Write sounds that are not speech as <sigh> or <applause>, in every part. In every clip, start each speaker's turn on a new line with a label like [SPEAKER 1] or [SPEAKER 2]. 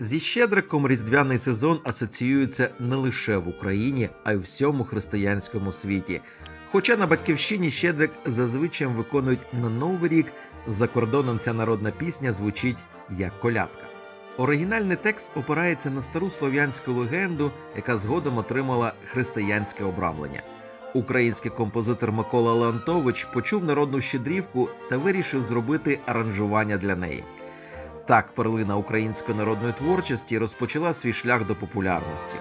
[SPEAKER 1] Зі Щедриком різдвяний сезон асоціюється не лише в Україні, а й всьому християнському світі. Хоча на батьківщині Щедрик зазвичай виконують на Новий рік, за кордоном ця народна пісня звучить як колядка. Оригінальний текст опирається на стару слов'янську легенду, яка згодом отримала християнське обрамлення. Український композитор Микола Леонтович почув народну щедрівку та вирішив зробити аранжування для неї. Так перлина української народної творчості розпочала свій шлях до популярності.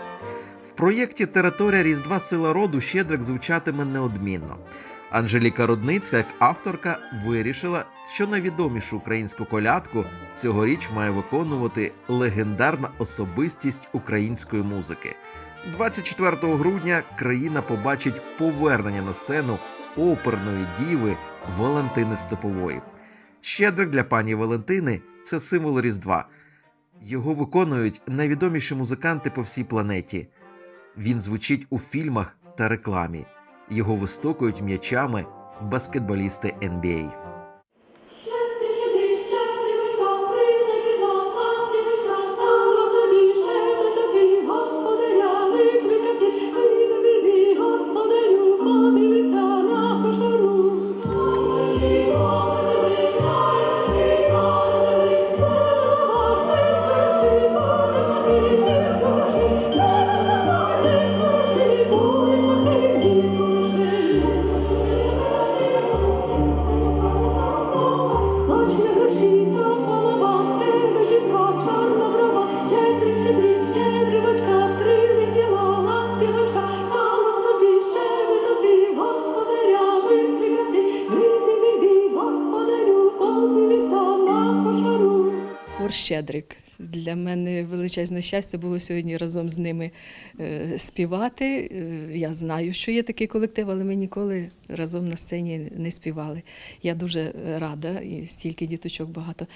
[SPEAKER 1] В проєкті Територія Різдва Сила роду Щедрик звучатиме неодмінно. Анжеліка Рудницька, як авторка, вирішила, що найвідомішу українську колядку цьогоріч має виконувати легендарна особистість української музики. 24 грудня країна побачить повернення на сцену оперної діви Валентини Степової. Щедрик для пані Валентини це символ Різдва. Його виконують найвідоміші музиканти по всій планеті. Він звучить у фільмах та рекламі. Його вистукують м'ячами баскетболісти NBA.
[SPEAKER 2] Величезне щастя було сьогодні разом з ними е, співати. Е, Я знаю, що є такий колектив, але ми ніколи разом на сцені не співали. Я дуже рада, і стільки діточок багато.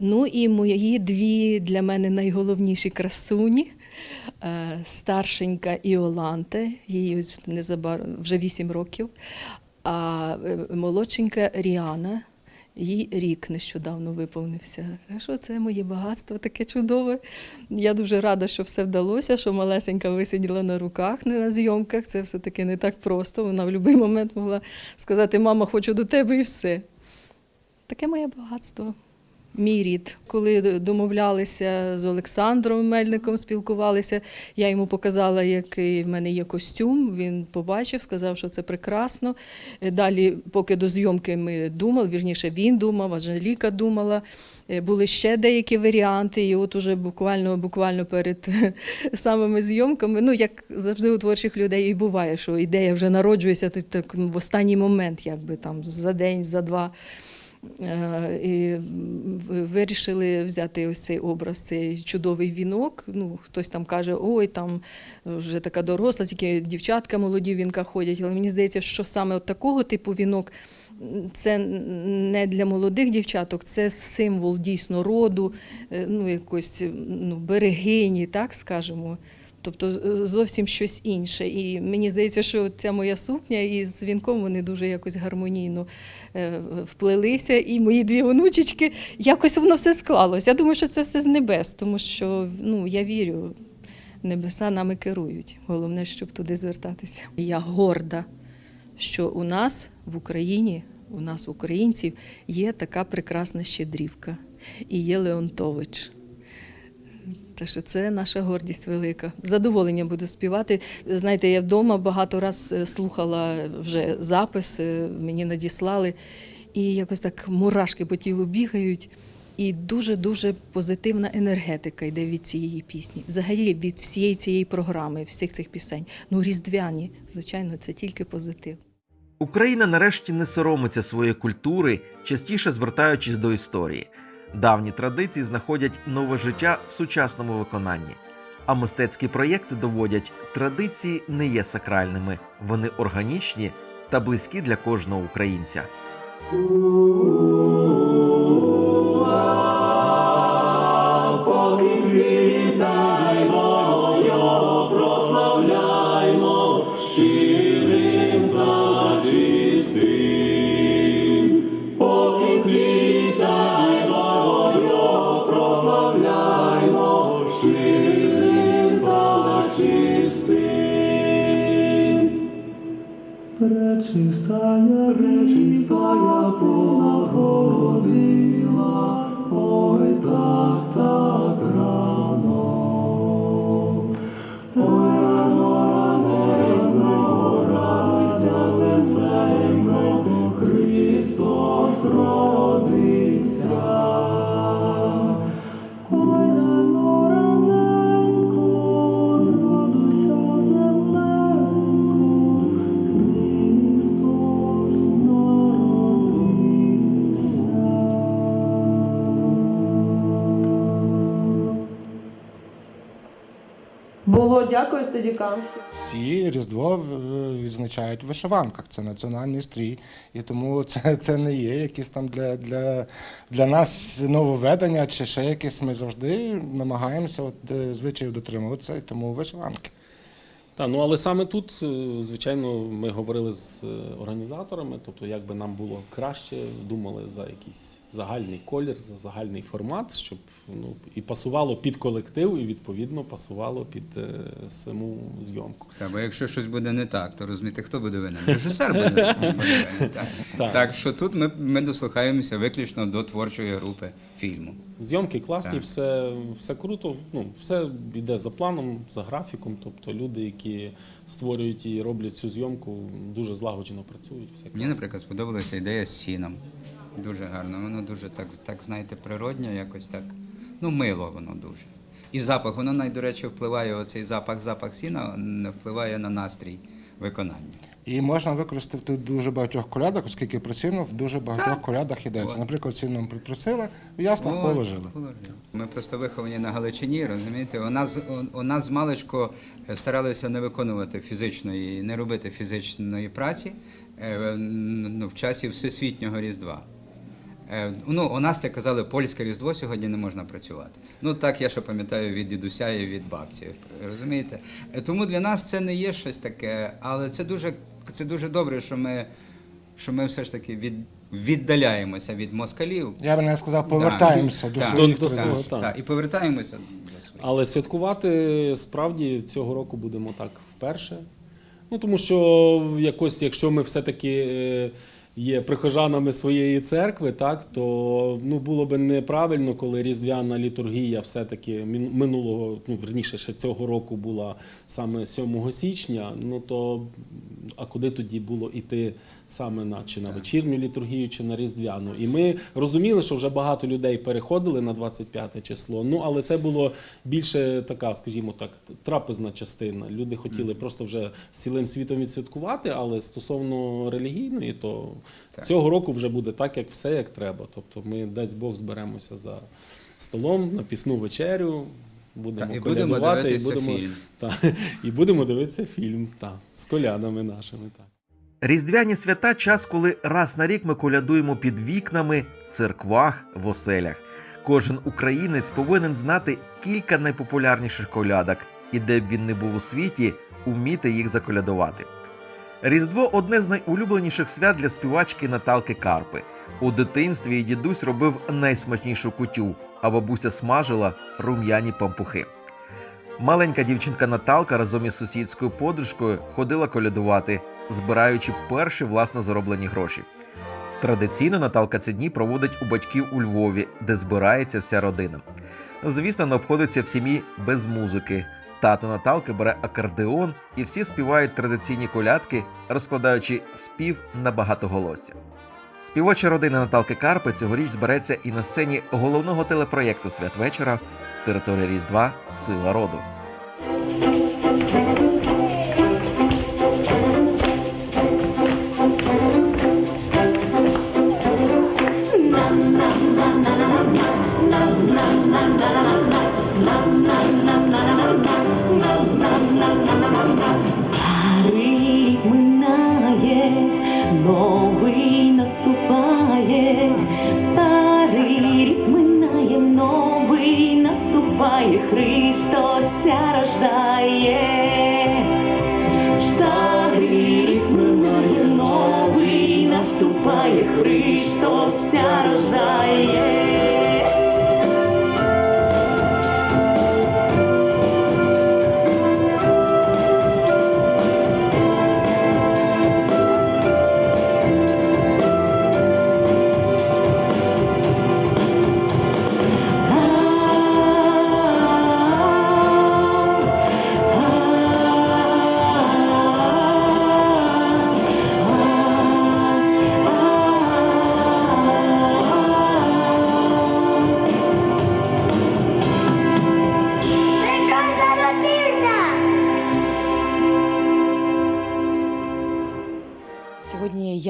[SPEAKER 2] Ну і мої дві для мене найголовніші красуні. е, Старшенька Іоланте, їй незабаром вже 8 років, а молодшенька Ріана. Їй рік нещодавно виповнився. Так що це моє багатство таке чудове. Я дуже рада, що все вдалося, що малесенька висиділа на руках не на зйомках. Це все-таки не так просто. Вона в будь-який момент могла сказати: Мама, хочу до тебе і все. Таке моє багатство. Мій рід. Коли домовлялися з Олександром Мельником, спілкувалися, я йому показала, який в мене є костюм. Він побачив, сказав, що це прекрасно. Е, Далі, поки до зйомки ми думали, вірніше він думав, Анжеліка думала. Е, Були ще деякі варіанти, і от уже буквально, буквально перед <laughs> самими зйомками, ну як завжди у творчих людей і буває, що ідея вже народжується так, так в останній момент, якби там за день, за два. Е, І вирішили взяти ось цей образ, цей чудовий вінок. Ну, хтось там каже, ой, там вже така доросла, тільки дівчатка молоді в вінках ходять. Але мені здається, що саме от такого типу вінок це не для молодих дівчаток, це символ дійсно роду, е, ну, якось ну, берегині, так скажемо. Тобто зовсім щось інше. І мені здається, що ця моя сукня із вінком вони дуже якось гармонійно е, вплелися. І мої дві онучечки, якось воно все склалося. Я думаю, що це все з небес, тому що ну, я вірю, небеса нами керують. Головне, щоб туди звертатися. Я горда, що у нас в Україні, у нас, українців, є така прекрасна щедрівка. І є Леонтович. Так що це наша гордість велика. З задоволенням буду співати. Знаєте, я вдома багато раз е, слухала вже запис, е, мені надіслали, і якось так мурашки по тілу бігають. І дуже-дуже позитивна енергетика йде від цієї пісні. Взагалі від всієї цієї програми, всіх цих пісень. Ну, різдвяні, звичайно, це тільки позитив.
[SPEAKER 1] Україна нарешті не соромиться своєї культури, частіше звертаючись до історії. Давні традиції знаходять нове життя в сучасному виконанні. А мистецькі проєкти доводять, традиції не є сакральними, вони органічні та близькі для кожного українця.
[SPEAKER 3] прославляймо щирим та
[SPEAKER 4] Senhor. Дякую стадікам.
[SPEAKER 5] Всі Різдво відзначають в вишиванках. Це національний стрій. І тому це, це не є якісь там для, для, для нас нововведення чи ще якесь. Ми завжди намагаємося от, е, звичаїв дотримуватися, і тому вишиванки.
[SPEAKER 6] Та, ну але саме тут, е, звичайно, ми говорили з е, організаторами, тобто як би нам було краще, думали за якийсь загальний колір, за загальний формат, щоб ну, і пасувало під колектив, і відповідно пасувало під е, саму зйомку.
[SPEAKER 7] Так, бо якщо щось буде не так, то розумієте, хто буде винен? Режисер буде винен. Так. <laughs>
[SPEAKER 6] Так.
[SPEAKER 7] так що тут ми, ми дослухаємося виключно до творчої групи фільму.
[SPEAKER 6] Зйомки класні,
[SPEAKER 7] Так.
[SPEAKER 6] все, все круто, ну, все йде за планом, за графіком. Тобто люди, які створюють і роблять цю зйомку, дуже злагоджено працюють. Все
[SPEAKER 7] Мені,
[SPEAKER 6] класно.
[SPEAKER 7] наприклад, сподобалася ідея з сіном. Дуже гарно. Воно дуже так, так знаєте, природньо, якось так. Ну, мило воно дуже. І запах, воно навіть, до речі, впливає, оцей запах, запах сіна впливає на настрій виконання.
[SPEAKER 5] І можна використати в дуже багатьох колядах, оскільки прицільно в дуже багатьох
[SPEAKER 7] Так.
[SPEAKER 5] колядах йдеться. Наприклад, ціном притрусили, ясно
[SPEAKER 7] О,
[SPEAKER 5] положили.
[SPEAKER 7] положили. Ми просто виховані на Галичині, розумієте? У нас, у, у нас з маличку старалися не виконувати фізичної, не робити фізичної праці е, ну, в часі Всесвітнього Різдва. Е, Ну, у нас це казали, польське Різдво сьогодні не можна працювати. Ну так я ще пам'ятаю від дідуся і від бабці. Розумієте? Е, Тому для нас це не є щось таке, але це дуже, це дуже добре, що ми, що ми все ж таки від, віддаляємося від москалів.
[SPEAKER 5] Я би не сказав, повертаємося до своїх
[SPEAKER 6] до-
[SPEAKER 5] традицій.
[SPEAKER 6] свого, так.
[SPEAKER 7] Так, і повертаємося до своїх.
[SPEAKER 6] Але святкувати справді цього року будемо так вперше. Ну тому що якось, якщо ми все-таки е, є прихожанами своєї церкви, так то ну було би неправильно, коли різдвяна літургія все-таки минулого, ну верніше, ще цього року була саме 7 січня. Ну то а куди тоді було іти саме на чи на вечірню літургію, чи на різдвяну? І ми розуміли, що вже багато людей переходили на 25 число. Ну але це було більше така, скажімо так, трапезна частина. Люди хотіли просто вже з цілим світом відсвяткувати, але стосовно релігійної, то цього року вже буде так, як все як треба. Тобто ми десь Бог зберемося за столом на пісну вечерю. Будемо
[SPEAKER 7] Так, і будемо дивитися
[SPEAKER 6] і будемо,
[SPEAKER 7] фільм. <laughs>
[SPEAKER 6] Та, і будемо дивитися фільм та, з колядами нашими. Так.
[SPEAKER 1] Різдвяні свята час, коли раз на рік ми колядуємо під вікнами, в церквах, в оселях. Кожен українець повинен знати кілька найпопулярніших колядок, і де б він не був у світі, вміти їх заколядувати. Різдво одне з найулюбленіших свят для співачки Наталки Карпи. У дитинстві її дідусь робив найсмачнішу кутю, а бабуся смажила рум'яні пампухи. Маленька дівчинка Наталка разом із сусідською подружкою ходила колядувати, збираючи перші власно зароблені гроші. Традиційно Наталка ці дні проводить у батьків у Львові, де збирається вся родина. Звісно, не обходиться в сім'ї без музики. Тато Наталки бере акордеон, і всі співають традиційні колядки, розкладаючи спів на багатоголосся. Співоча родина Наталки Карпи цьогоріч збереться і на сцені головного телепроєкту Святвечора Територія Різдва Сила роду.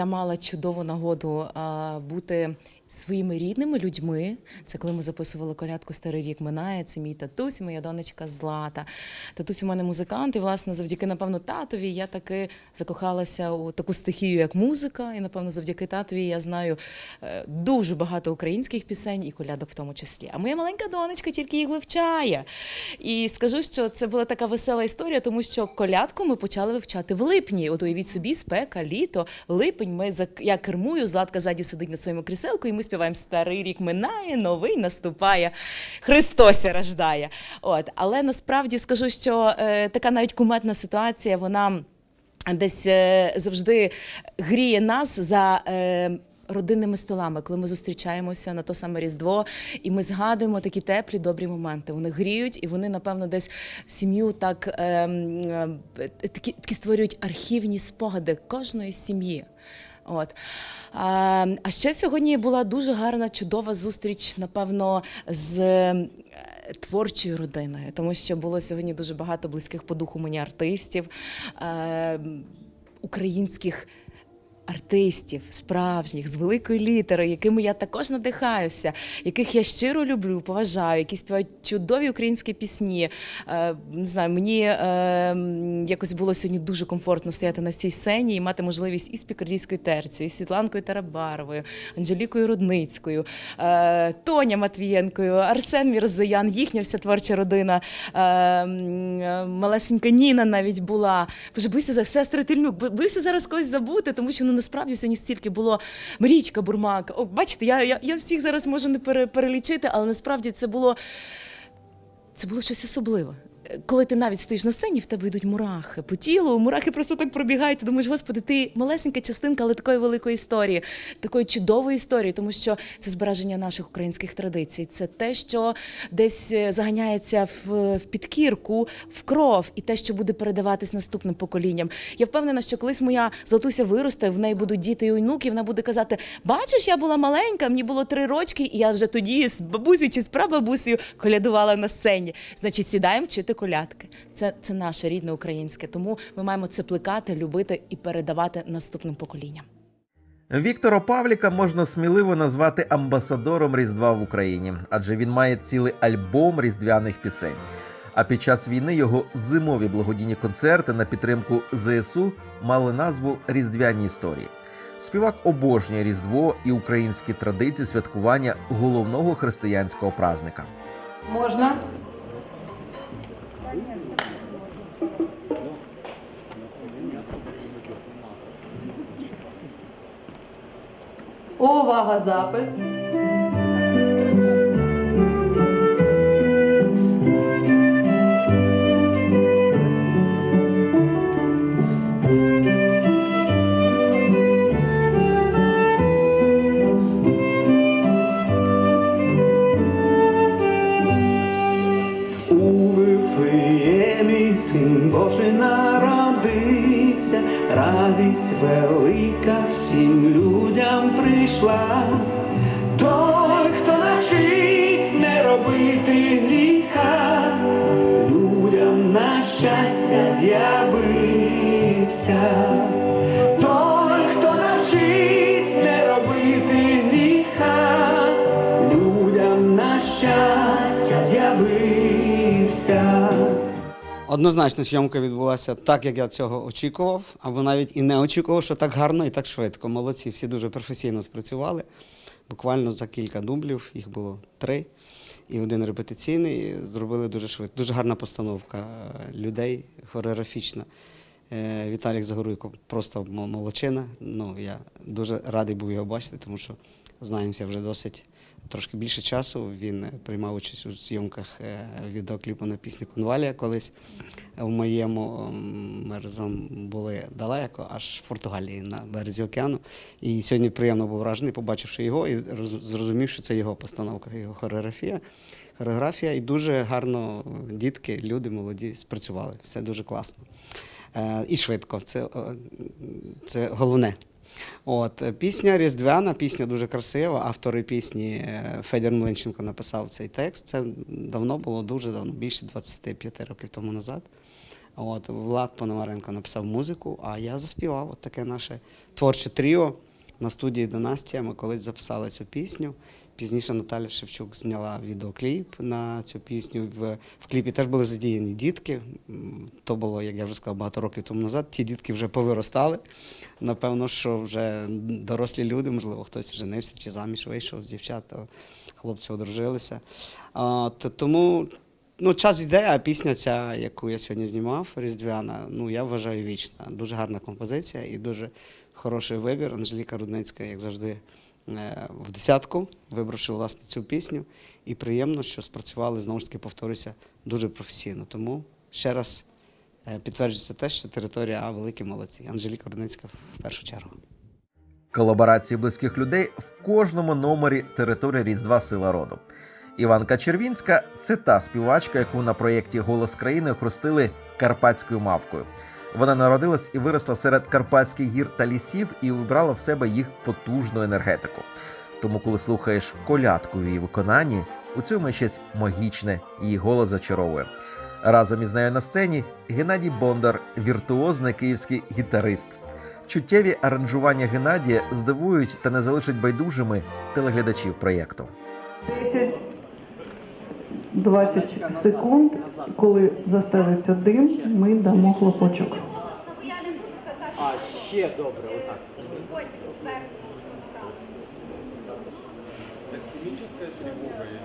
[SPEAKER 8] Мала чудову нагоду бути своїми рідними людьми. Це коли ми записували колядку Старий рік минає. Це мій татусь, моя донечка Злата. Татусь у мене музикант, і власне завдяки, напевно, татові я таки закохалася у таку стихію, як музика. І напевно, завдяки татові я знаю е, дуже багато українських пісень і колядок в тому числі. А моя маленька донечка тільки їх вивчає. І скажу, що це була така весела історія, тому що колядку ми почали вивчати в липні. От уявіть собі, спека, літо, липень. Ми я кермую, Златка ззаді сидить на своєму кріселку, і ми співаємо Старий рік минає, новий наступає, Христося рождає. От, але насправді скажу, що е, така навіть куметна ситуація, вона десь е, завжди гріє нас за. Е, Родинними столами, коли ми зустрічаємося на то саме Різдво, і ми згадуємо такі теплі, добрі моменти. Вони гріють, і вони, напевно, десь сім'ю так ем, е, такі, такі створюють архівні спогади кожної сім'ї. От. А, ще сьогодні була дуже гарна, чудова зустріч, напевно, з е, творчою родиною, тому що було сьогодні дуже багато близьких по духу мені артистів, е, українських. Артистів справжніх з великої літери, якими я також надихаюся, яких я щиро люблю, поважаю, які співають чудові українські пісні. Е, не знаю, мені е, якось було сьогодні дуже комфортно стояти на цій сцені і мати можливість і з Пікардійською терцією, і Світланкою Тарабаровою, Анжелікою Рудницькою, е, Тоня Матвієнкою, Арсен Мірзоян, їхня вся творча родина, малесенька Ніна навіть була. Боже, боюся за сестри Тильнюк, бо- боюся зараз когось забути, тому що ну насправді сьогодні стільки було Марічка Бурмак. О, бачите, я, я, я всіх зараз можу не пере, перелічити, але насправді це було це було щось особливе. Коли ти навіть стоїш на сцені, в тебе йдуть мурахи по тілу, мурахи просто так пробігають. Ти думаєш, господи, ти малесенька частинка, але такої великої історії, такої чудової історії, тому що це збереження наших українських традицій. Це те, що десь е, заганяється в, в підкірку, в кров, і те, що буде передаватись наступним поколінням. Я впевнена, що колись моя златуся виросте, в неї будуть діти і онуки, вона буде казати: Бачиш, я була маленька, мені було три рочки, і я вже тоді з бабусею чи з прабабусею колядувала на сцені. Значить, сідаємо вчити колядки. Це, це наше рідне українське. Тому ми маємо це плекати, любити і передавати наступним поколінням.
[SPEAKER 1] Віктора Павліка можна сміливо назвати амбасадором Різдва в Україні, адже він має цілий альбом різдвяних пісень. А під час війни його зимові благодійні концерти на підтримку ЗСУ мали назву Різдвяні історії. Співак обожнює Різдво і українські традиції святкування головного християнського празника.
[SPEAKER 4] Можна? Увага, запис.
[SPEAKER 3] Божий народився, радість велика Lá
[SPEAKER 9] Однозначно, зйомка відбулася так, як я цього очікував, або навіть і не очікував, що так гарно і так швидко. Молодці, всі дуже професійно спрацювали. Буквально за кілька дублів, їх було три, і один репетиційний. і Зробили дуже швидко. Дуже гарна постановка е, людей, хореографічна. Е, Віталік Загоруйко просто мо- молодчина. Ну, я дуже радий був його бачити, тому що знаємося вже досить трошки більше часу. Він е, приймав участь у зйомках е, відеокліпу на пісню Конвалія колись в моєму. Ми разом були далеко, аж в Португалії на березі океану. І сьогодні приємно був вражений, побачивши його і зрозумів, що це його постановка, його хореографія. Хореографія, і дуже гарно дітки, люди молоді спрацювали. Все дуже класно. Е, і швидко. Це, це головне. От, е, пісня Різдвяна, пісня дуже красива. Автори пісні е, Федір Млинченко написав цей текст. Це давно було, дуже давно, більше 25 років тому назад. От, Влад Пономаренко написав музику, а я заспівав. От таке наше творче тріо на студії Династія. Ми колись записали цю пісню. Пізніше Наталя Шевчук зняла відеокліп на цю пісню. В, в кліпі теж були задіяні дітки. То було, як я вже сказав, багато років тому назад. Ті дітки вже повиростали. Напевно, що вже дорослі люди, можливо, хтось женився чи заміж вийшов з дівчат, хлопці одружилися. А, то, тому ну, час йде, а пісня ця, яку я сьогодні знімав, Різдвяна, ну я вважаю вічна. Дуже гарна композиція і дуже хороший вибір. Анжеліка Рудницька, як завжди, в десятку, вибравши власне цю пісню. І приємно, що спрацювали, знову ж таки, повторюся, дуже професійно. Тому ще раз е, підтверджується те, що територія А великі молодці. Анжеліка Рудницька в першу чергу.
[SPEAKER 1] Колаборації близьких людей в кожному номері території Різдва Сила роду. Іванка Червінська це та співачка, яку на проєкті Голос країни охрестили карпатською мавкою. Вона народилась і виросла серед карпатських гір та лісів і вибрала в себе їх потужну енергетику. Тому, коли слухаєш колядку в її виконанні, у цьому щось магічне, її голос зачаровує. Разом із нею на сцені Геннадій Бондар, віртуозний київський гітарист. Чуттєві аранжування Геннадія здивують та не залишать байдужими телеглядачів проєкту.
[SPEAKER 4] 10-20 секунд, коли застелиться дим, ми дамо хлопочок.
[SPEAKER 10] А
[SPEAKER 11] ще добре, отак. Хімічна Ой,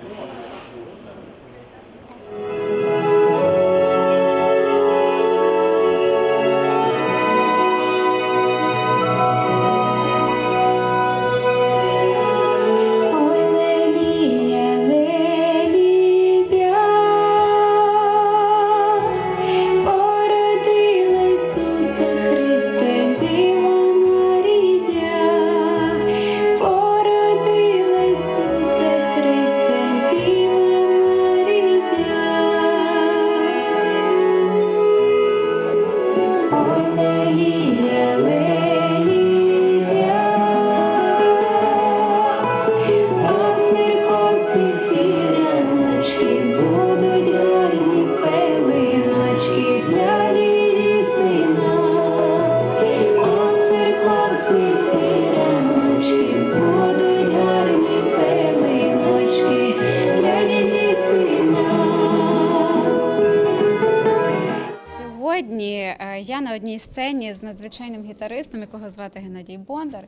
[SPEAKER 11] надзвичайним гітаристом, якого звати Геннадій Бондар.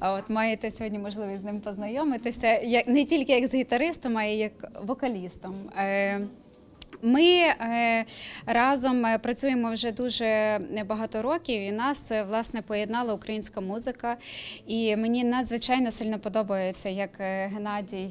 [SPEAKER 11] От маєте сьогодні можливість з ним познайомитися не тільки як з гітаристом, а й як вокалістом. Ми е, разом е, працюємо вже дуже багато років, і нас е, власне поєднала українська музика. І мені надзвичайно сильно подобається, як Геннадій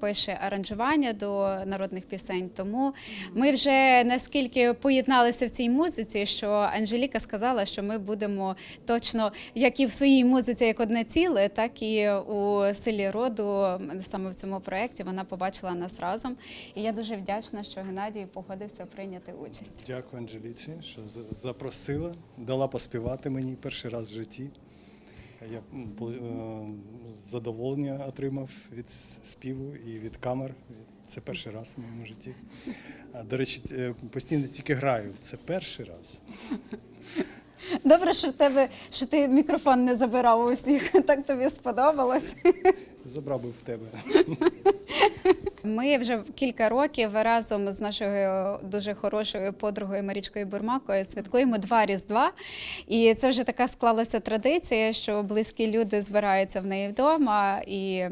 [SPEAKER 11] пише аранжування до народних пісень. Тому ми вже наскільки поєдналися в цій музиці, що Анжеліка сказала, що ми будемо точно як і в своїй музиці, як одне ціле, так і у силі роду. Саме в цьому проєкті вона побачила нас разом. І я дуже вдячна, що Геннадій погодився прийняти участь.
[SPEAKER 12] Дякую Анжеліці, що за- запросила, дала поспівати мені перший раз в житті. Я е, задоволення отримав від співу і від камер. Це перший раз в моєму житті. До речі, е, постійно тільки граю. Це перший раз.
[SPEAKER 11] Добре, що в тебе що ти мікрофон не забирав у всіх. <laughs> Так тобі сподобалось.
[SPEAKER 12] Забрав би в тебе. <laughs>
[SPEAKER 11] Ми вже кілька років разом з нашою дуже хорошою подругою Марічкою Бурмакою святкуємо два різдва. І це вже така склалася традиція, що близькі люди збираються в неї вдома, і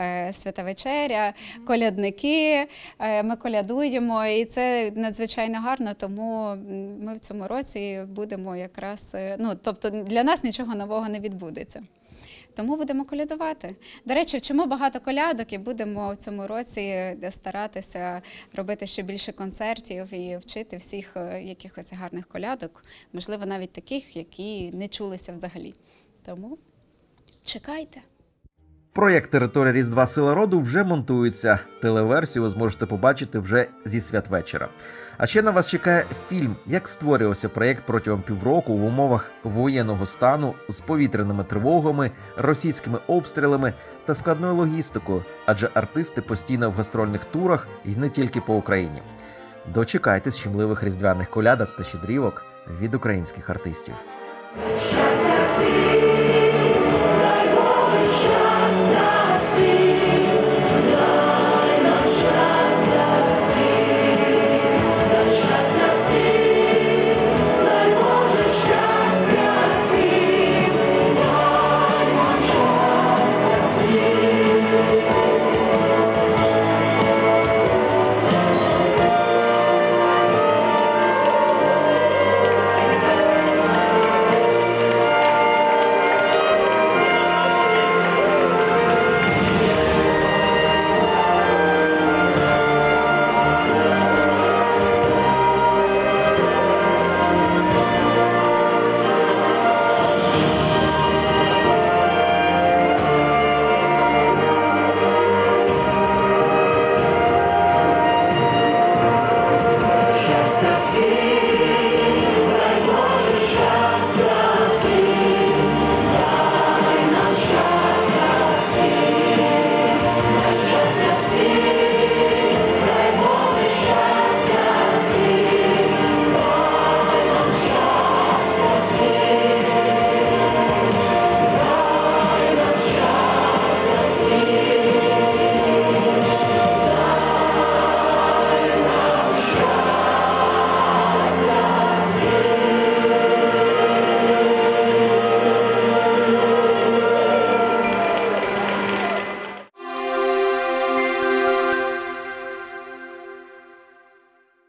[SPEAKER 11] е, свята вечеря, колядники. Е, ми колядуємо, і це надзвичайно гарно. Тому ми в цьому році будемо якраз е, ну тобто для нас нічого нового не відбудеться. Тому будемо колядувати. До речі, вчимо багато колядок і будемо в цьому році е, старатися робити ще більше концертів і вчити всіх е, якихось гарних колядок, можливо, навіть таких, які не чулися взагалі. Тому чекайте.
[SPEAKER 1] Проєкт Територія Різдва Сила роду вже монтується. Телеверсію ви зможете побачити вже зі святвечора. А ще на вас чекає фільм, як створювався проєкт протягом півроку в умовах воєнного стану з повітряними тривогами, російськими обстрілами та складною логістикою, адже артисти постійно в гастрольних турах і не тільки по Україні. Дочекайтесь щемливих різдвяних колядок та щедрівок від українських артистів.